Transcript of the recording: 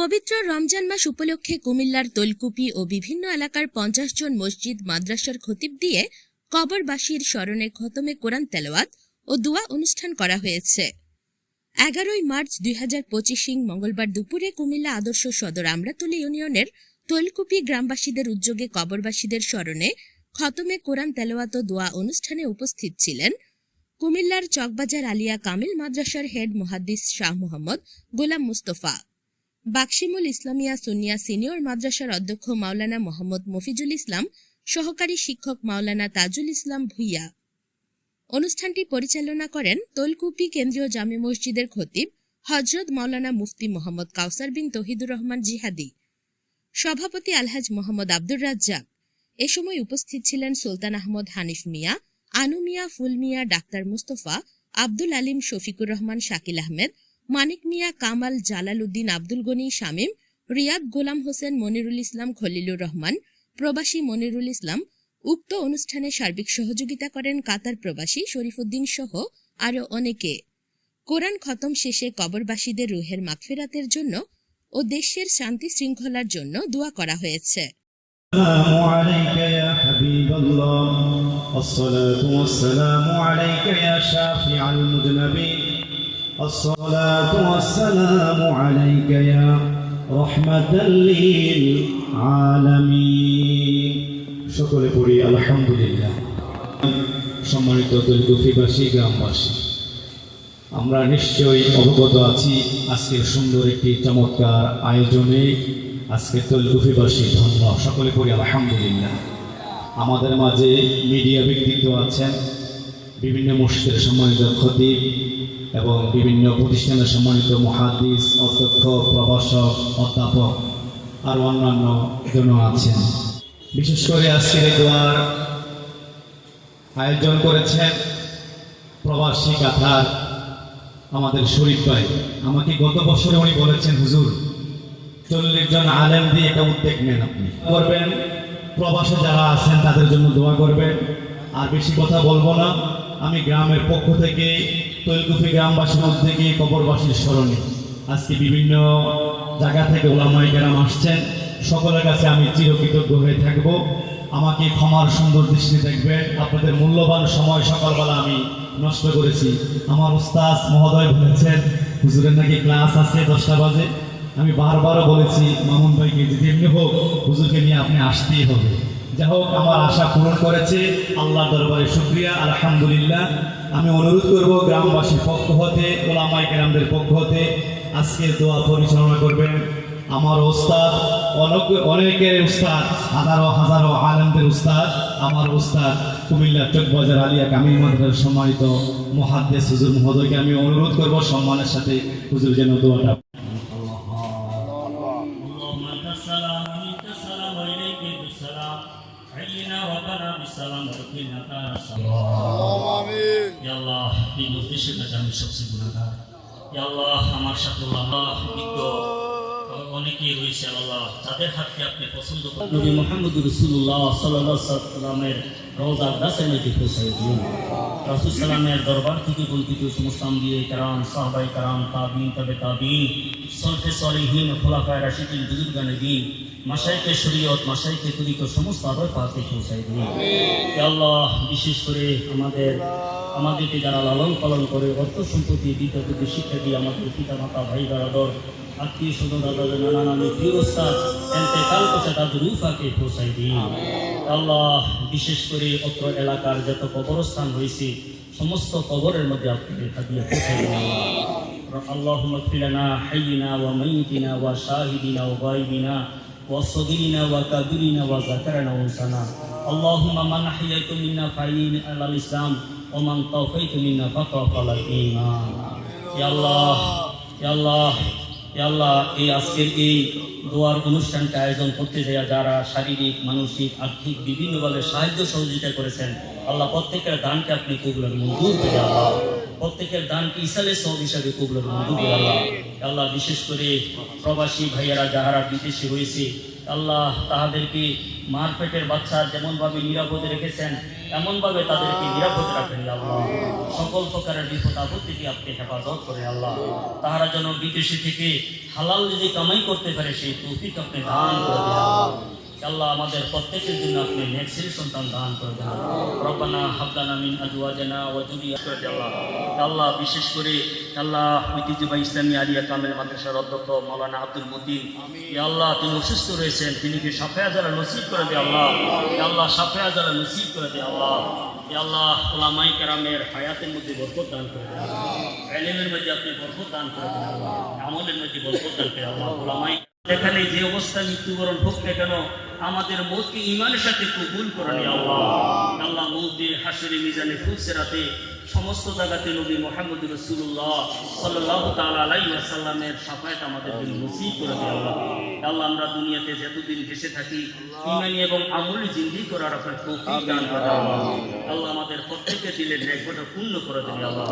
পবিত্র রমজান মাস উপলক্ষে কুমিল্লার তৈলকুপি ও বিভিন্ন এলাকার পঞ্চাশ জন মসজিদ, মাদ্রাসার খতিব দিয়ে কবরবাসীর স্মরণে খতমে কোরআন তেলাওয়াত ও দোয়া অনুষ্ঠান করা হয়েছে। এগারোই মার্চ দুই হাজার পঁচিশিং মঙ্গলবার দুপুরে কুমিল্লা আদর্শ সদর আমরাতলী ইউনিয়নের তৈলকুপি গ্রামবাসীদের উদ্যোগে কবরবাসীদের স্মরণে খতমে কোরআন তেলাওয়াত ও দোয়া অনুষ্ঠানে উপস্থিত ছিলেন কুমিল্লার চকবাজার আলিয়া কামিল মাদ্রাসার হেড মুহাদ্দিস শাহ মোহাম্মদ গোলাম মুস্তফা। বাকশিমুল ইসলামিয়া সুনিয়া সিনিয়র মাদ্রাসার অধ্যক্ষ মাওলানা মোহাম্মদ মফিজুল ইসলাম, সহকারী শিক্ষক মাওলানা তাজুল ইসলাম ভুইয়া। অনুষ্ঠানটি পরিচালনা করেন তৈলকুপি কেন্দ্রীয় জামে মসজিদের খতিব হজরত মাওলানা মুফতি মোহাম্মদ কাউসার বিন তহিদুর রহমান জিহাদি, সভাপতি আলহাজ মোহাম্মদ আব্দুর রাজ্জাক, এ সময় উপস্থিত ছিলেন সুলতান আহমদ হানিফ মিয়া, আনু মিয়া, ফুল মিয়া, ডাক্তার মুস্তফা, আব্দুল আলিম শফিকুর রহমান, শাকিল আহমেদ মানিক মিয়া কামাল জালাল উদ্দিন আব্দুল গনি শামীম রিয়াদ গোলাম হোসেন মনিরুল ইসলাম খলিলুর রহমান প্রবাসী মনিরুল ইসলাম উক্ত অনুষ্ঠানে সার্বিক সহযোগিতা করেন কাতার প্রবাসী শরীফুদ্দিন সহ আরও অনেকে কোরআন খতম শেষে কবরবাসীদের রুহের মাগফিরাতের জন্য ও দেশের শান্তি শৃঙ্খলার জন্য দোয়া করা হয়েছে السلام عليك يا حبيب الله الصلاة والسلام عليك يا شافع المذنبين الصلاة والسلام عليك يا رحمة للعالمين সকলে পড়ি আলহামদুলিল্লাহ সম্মানিত দলগুফিবাসী গ্রামবাসী আমরা নিশ্চয়ই অবগত আছি আজকের সুন্দর একটি চমৎকার আয়োজনে আজকে তৈলকুফিবাসী ধন্য সকলে পড়ি আলহামদুলিল্লাহ আমাদের মাঝে মিডিয়া ব্যক্তিত্ব আছেন বিভিন্ন মসজিদের সম্মানিত খতিব এবং বিভিন্ন প্রতিষ্ঠানের সম্মানিত মহাদিস অধ্যক্ষ, প্রভাষক, অধ্যাপক আর অন্যান্য জন আছেন। বিশেষ করে আজকের দোয়ার আয়োজন করেছেন প্রবাসী কাথার আমাদের শরীফ ভাই। আমাকে গত বছরে উনি বলেছেন, হুজুর, চল্লিশ জন আলেম দিয়ে একটা উদ্যোগ নেন আপনি। করবেন? প্রবাসে যারা আছেন, তাদের জন্য দোয়া করবেন। আর বেশি কথা বলব না। আমি গ্রামের পক্ষ থেকে তৈলকুফি গ্রামবাসীর উদ্যোগে কবরবাসীর স্মরণে আজকে বিভিন্ন জায়গা থেকে ওলামাই গ্রাম আসছেন। সকলের কাছে আমি চিরকৃতজ্ঞ হয়ে থাকব। আমাকে ক্ষমার সুন্দর দৃষ্টি দেখবেন। আপনাদের মূল্যবান সময় সকালবেলা আমি নষ্ট করেছি। আমার উস্তাদ মহোদয় বলেছেন, হুজুরের নাকি ক্লাস আছে দশটা বাজে? আমি বারবারও বলেছি, মামুন ভাইকে যে যেমনি হোক হুজুরকে নিয়ে আপনি আসতেই হবে। যা হোক আমার আশা পূরণ করেছে। আল্লাহ দরবারে শুক্রিয়া আলহামদুলিল্লাহ। আমি অনুরোধ করব গ্রামবাসীর পক্ষ হতে ওলামাই গ্রামদের পক্ষ হতে আজকে দোয়া পরিচালনা করবেন আমার ওস্তাদ অনেক অনেকের উস্তাদ হাজারো হাজারো আলেমদের উস্তাদ আমার উস্তাদ কুমিল্লা চকবাজার আলিয়া কামিল মাদ্রাসার সম্মানিত মহাদ্দেশ হুজুর মহোদয়কে আমি অনুরোধ করব সম্মানের সাথে হুজুর যেন দোয়াটা حينا وبنا بالسلام وقنا كان السلام يا الله এই মজলিসের কাছে আমি সবচেয়ে গুণাগার ইয়া আল্লাহ আমার সাথে আল্লাহ বিজ্ঞ অনেকেই রয়েছে আল্লাহ তাদের হাতকে আপনি পছন্দ করেন নবী মোহাম্মদ রসুল্লাহ সাল্লাহ সাল্লামের রোজার দাসের মধ্যে পৌঁছাই দিন রাসুল সালামের দরবার থেকে কল্পিত সমস্ত দিয়ে কারাম সাহবাই কারাম তাবিন তবে তাবিন সলফে সলিহীন, খোলাফায় রাশিদিন, বুজুর্গানে দিন মাসাইকে শরীয়ত মাসাইকে তরিক সমস্ত আবার পাতে পৌঁছাই দিন। আল্লাহ, বিশেষ করে আমাদের, আমাদেরকে যারা লালন পালন করে, অর্থ সম্পত্তি, বিদ্যাপতি, শিক্ষা দিয়ে আমাদের পিতা মাতা ভাই বারাদর আত্মীয় স্বজন, দাদা, নানা নানি প্রিয় ওস্তাদ এতেকাল করছে তাদের রুফাকে পৌঁছাই দিন। আল্লাহ বিশেষ করে অত্র এলাকার যত কবরস্থান হয়েছে সমস্ত কবরের মধ্যে আপনি রেখা দিয়ে পৌঁছে দিন আল্লাহ اللهم اغفر لنا حينا وميتنا وشاهدنا وغائبنا وصغيرنا وكبيرنا وذكرنا وانسانا اللهم من احييت منا فاعين على الاسلام ومن توفيت منا فقف على الايمان يا الله يا الله ইয়া আল্লাহ, এই আজকের এই দোয়ার অনুষ্ঠানটা আয়োজন করতে যায় যারা শারীরিক, মানসিক, আর্থিক বিভিন্নভাবে সাহায্য সহযোগিতা করেছেন, আল্লাহ প্রত্যেকের দানকে আপনি কবুলের মঞ্জুর করে আল্লাহ প্রত্যেকের দানকে ইসালে সব হিসাবে মঞ্জুর আল্লাহ আল্লাহ বিশেষ করে প্রবাসী ভাইয়ারা যাহারা বিদেশে রয়েছে আল্লাহ তাহাদেরকে মার পেটের বাচ্চা যেমনভাবে নিরাপদে রেখেছেন এমনভাবে তাদেরকে নিরাপদে রাখেন আল্লাহ। সকল প্রকারের বিপদ আপদ থেকে আপনি হেফাজত করে আল্লাহ। তাহারা যেন বিদেশি থেকে হালাল যদি কামাই করতে পারে সেই তৌফিক আপনি দান করে দিন আল্লাহ। আমাদের প্রত্যেকের জন্য আপনি নেক্সির সন্তান দান করে দেন। রব্বানা হাবলানা মিন আজওয়াজানা ওয়া যুরিয়াতিনা। আল্লাহ আল্লাহ বিশেষ করে আল্লাহ ঐতিহ্যবাহী ইসলামী আলিয়া কামেল মাদ্রাসার অধ্যক্ষ মাওলানা আব্দুল মতিন। আল্লাহ তিনি অসুস্থ রয়েছেন তিনি কি সাফে আজারা নসিব করে দে আল্লাহ আল্লাহ সাফে আজারা নসিব করে দে আল্লাহ ইয়া আল্লাহ ওলামাই কেরামের হায়াতের মধ্যে বরকত দান করে দেন এলেমের মধ্যে আপনি বরকত দান করে দেন আল্লাহ। আমলের মধ্যে বরকত দান করে আল্লাহ ওলামাই এখানে যে অবস্থা মৃত্যুবরণ হোক না কেন? আমাদের মৌতকে ইমানের সাথে কবুল করে নি আল্লাহ। আল্লাহ মৌদে হাসরে, মিজানে ফুলসেরাতে সমস্ত জায়গাতে নবী মোহাম্মদ রসুল্লাহ সাল্লাহ আলাইহি ওয়াসাল্লামের আমাদের জন্য নসিব করে দেয় আল্লাহ। আল্লাহ আমরা দুনিয়াতে যতদিন বেঁচে থাকি ইমানি এবং আমলি জিন্দি করার আপনার তৌফিক দান করে আল্লাহ। আল্লাহ আমাদের প্রত্যেকের দিলের রেকর্ডটা পূর্ণ করে দেবে আল্লাহ।